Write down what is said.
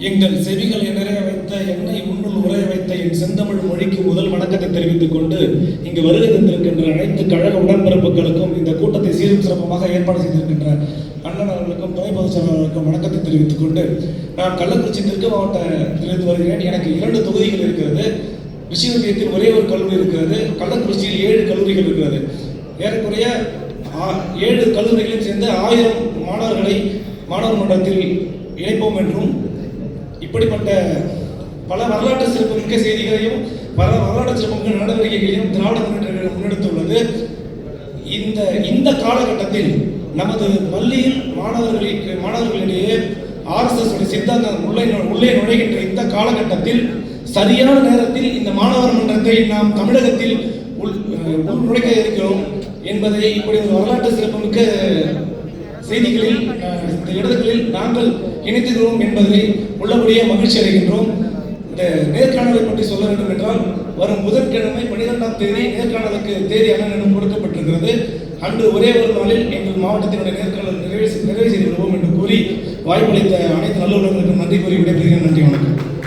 எங்கள் செவிகளை நிறைய வைத்த என்னை உன்னுள் உரைய வைத்த என் செந்தமிழ் மொழிக்கு முதல் வணக்கத்தை தெரிவித்துக் கொண்டு இங்கு வருகை தந்திருக்கின்ற அனைத்து கழக உடன்பிறப்புகளுக்கும் இந்த கூட்டத்தை சீரும் சிறப்பமாக ஏற்பாடு செய்திருக்கின்ற அண்ணன் அவர்களுக்கும் துணை பொதுச் செயலாளர்களுக்கும் வணக்கத்தை தெரிவித்துக் கொண்டு நான் கள்ளக்குறிச்சி தெற்கு மாவட்டத்திலிருந்து வருகிறேன். எனக்கு இரண்டு தொகுதிகள் இருக்கிறது. விஸ்வவித்தியத்தில் ஒரே ஒரு கல்லூரி இருக்கிறது. கள்ளக்குறிச்சியில் ஏழு கல்லூரிகள் இருக்கிறது. ஏறக்குறைய ஆ- ஏழு கல்லூரிகளையும் சேர்ந்து ஆயிரம் மாணவர்களை மாணவர் மன்றத்தில் இணைப்போம் என்றும் இப்படிப்பட்ட பல வரலாற்று சிறப்புமிக்க செய்திகளையும் பல வரலாற்று சிறப்புமிக்க நடவடிக்கைகளையும் திராவிட முன்னேற்ற முன்னெடுத்துள்ளது. இந்த இந்த காலகட்டத்தில் நமது பள்ளியில் மாணவர்களுக்கு மாணவர்களிடையே ஆர்எஸ்எஸ் சித்தாந்தம் உள்ளே நு- உள்ளே நுழைகின்ற இந்த காலகட்டத்தில் சரியான நேரத்தில் இந்த மாணவர் மன்றத்தை நாம் தமிழகத்தில் உள் உள் நுழைக்க இருக்கிறோம் என்பதை இப்படி ஒரு வரலாற்று சிறப்புமிக்க செய்திகளில் இந்த இடங்களில் நாங்கள் இணைத்துகிறோம் என்பதில் உள்ளபடியே மகிழ்ச்சி அடைகின்றோம். இந்த நேர்காணலை பற்றி சொல்ல வேண்டும் என்றால் வரும் புதன்கிழமை பன்னிரெண்டாம் தேதி நேர்காணலுக்கு தேதி அண்ணன் கொடுக்கப்பட்டிருக்கிறது. அன்று ஒரே ஒரு நாளில் எங்கள் மாவட்டத்தினுடைய நேர்காணல் நிறைவு நிறைவு செய்து விடுவோம் என்று கூறி வாய்ப்பளித்த அனைத்து நல்லுறவுகளுக்கு நன்றி கூறி விடைபெறுகிறேன். நன்றி வணக்கம்.